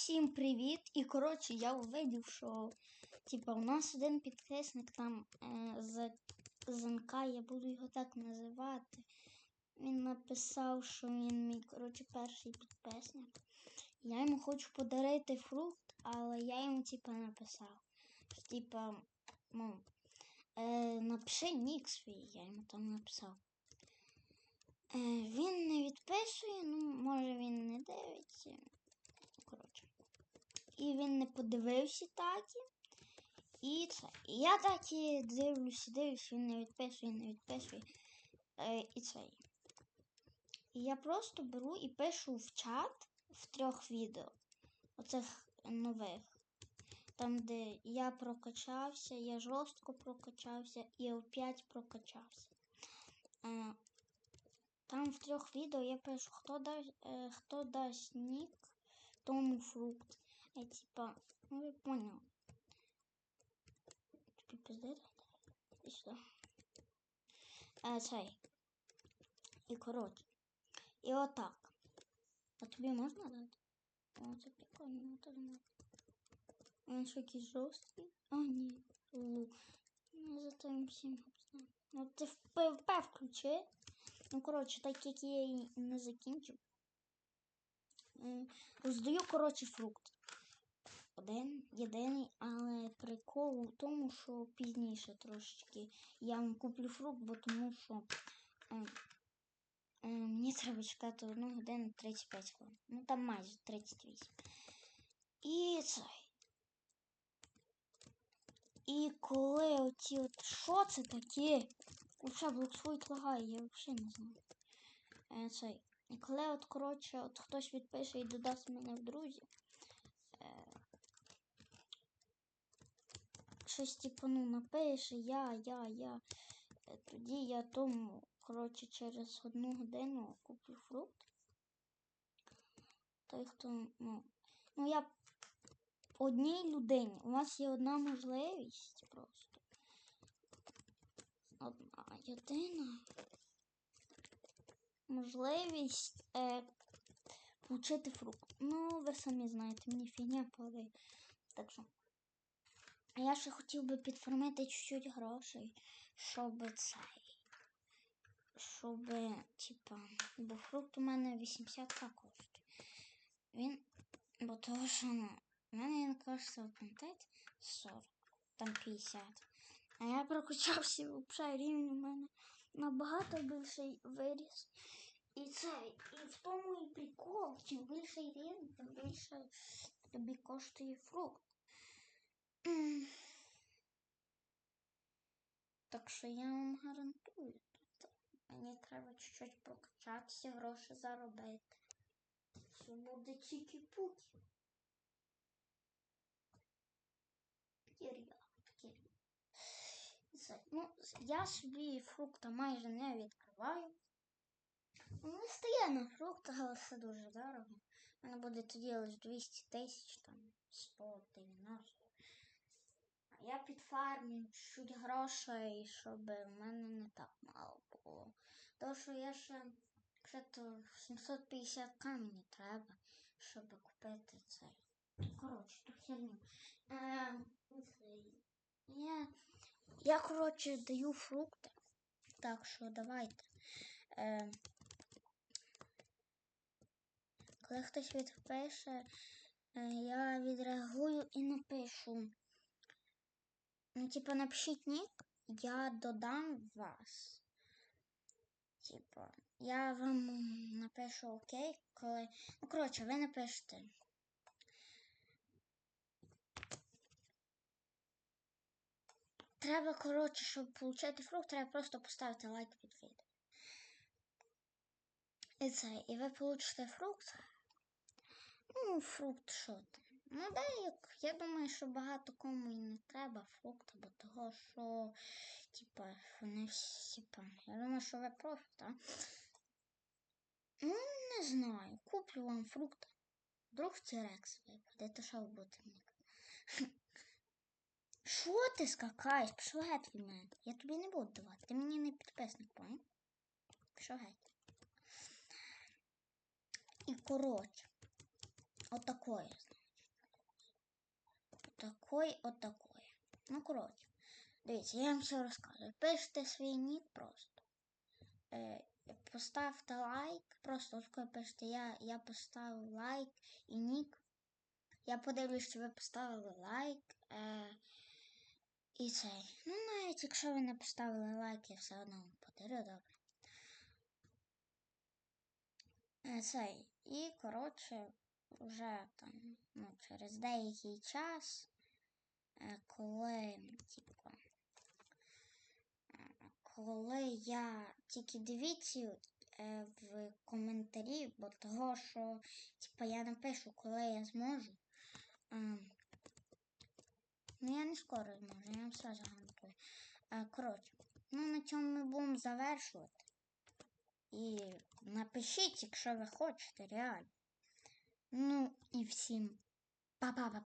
Всім привіт! І коротше, я увидів, що типа, у нас один підписник там е, ЗНК, я буду його так називати. Він написав, що він мій коротше, перший підписник. Я йому хочу подарити фрукт, але я йому типа написав. Що, типа, ну, е, напиши нік свій, я йому там написав. Е, він не відписує, ну, може він не дивиться. Коротше. І він не подивився так. І це. Я так і дивлюся, дивлюся, він не відписує, не відписує. Е, і це. Я просто беру і пишу в чат в трьох відео. Оцих нових. Там, де я прокачався, я жорстко прокачався і опять прокачався. Е, там в трьох відео я пишу, хто дасть, е, хто дасть нік тому фрукт. Я типа, ну ви понял. Тобі пиздити? І що? А, цей. І коротше. І отак. А тобі можна дати? О, це прикольно, то не. Він що якийсь жорсткий? А, ні. Лу. Ну, зато їм всім обзнав. Ну, ти в ПВП включи. Ну, коротше, так як я її не закінчив. Роздаю, коротше, фрукт. Один, єдиний, але прикол у тому, що пізніше трошечки я вам куплю фрукт, бо тому що е, е, мені треба чекати 1 годину 35 хвилин. Ну там майже 38. І це. І коли оці от що це таке? Вообще блоксвойт лагає, я взагалі не знаю. Е, цей. Коли от, коротше, от хтось відпише і додасть мене в друзі. Щось типу, ну, напише я, я, я. Е, тоді я тому, коротше, через одну годину куплю фрукт. Той, хто, ну, ну я одній людині. У вас є одна можливість просто. Одна єдина можливість е, получити фрукт. Ну, ви самі знаєте, мені фігня падає. Так що. А я ще хотів би підформити чуть-чуть грошей, щоб цей. Щоб, типа, бо фрукт у мене 80к коштує. Він, бо того, що ну, у мене він коштував, пам'ятаєте, 40, там 50. А я прокачався взагалі рівень у мене набагато більший виріс. І це, і в тому і прикол, чим більший рівень, тим більше тобі коштує фрукт. Так що я вам гарантую. Тут мені треба чуть-чуть прокачатися, гроші заробити. Все буде чікі-пукі. Кір'я, кір'я. Ну, я собі фрукта майже не відкриваю. Не стає на фрукти, але все дуже дорого. У мене буде тоді лише 200 тисяч, там 190. Я підфармлю чуть грошей, щоб у мене не так мало було. Тому що я ще ще то 750 камені треба, щоб купити цей. Коротше, ту херню. Е, я, я, коротше, даю фрукти. Так що давайте. Е, коли хтось відпише, е, я відреагую і напишу. Ну, типу, напишіть нік, я додам вас. Типу, я вам напишу окей, коли. Ну, коротше, ви напишете. Треба, коротше, щоб отримати фрукт, треба просто поставити лайк під відео. І це, і ви получите фрукт. Ну, фрукт що там? Ну, деяк, я думаю, що багато кому і не треба фрукта, бо того, що, типа, вони всі, типа, я думаю, що ви профі, так? Ну, не знаю, куплю вам фрукт. Вдруг Тірекс випаде, то що мені? Що ти скакаєш? Пішов геть від мене. Я тобі не буду давати. Ти мені не підписник, понял? Пішов геть. І коротше. Отакое, значить. Отакої, отакої. Ну, коротше, дивіться, я вам все розказую. Пишете свій нік просто. Е, поставте лайк. Просто таке пишете. Я, я поставив лайк і нік. Я подивлюсь, що ви поставили лайк. Е, і цей. Ну, навіть якщо ви не поставили лайк, я все одно вам подарю, добре. Е, Цей. І, коротше, вже там, ну, через деякий час, коли, типу, е, коли я тільки дивіться е, в коментарі, бо того, що, типу, я напишу, коли я зможу. Е, Ну, я не скоро зможу, я вам сразу гарантую. Е, Коротше, ну на цьому ми будемо завершувати. І напишіть, якщо ви хочете, реально. Ну і всім па-па-па.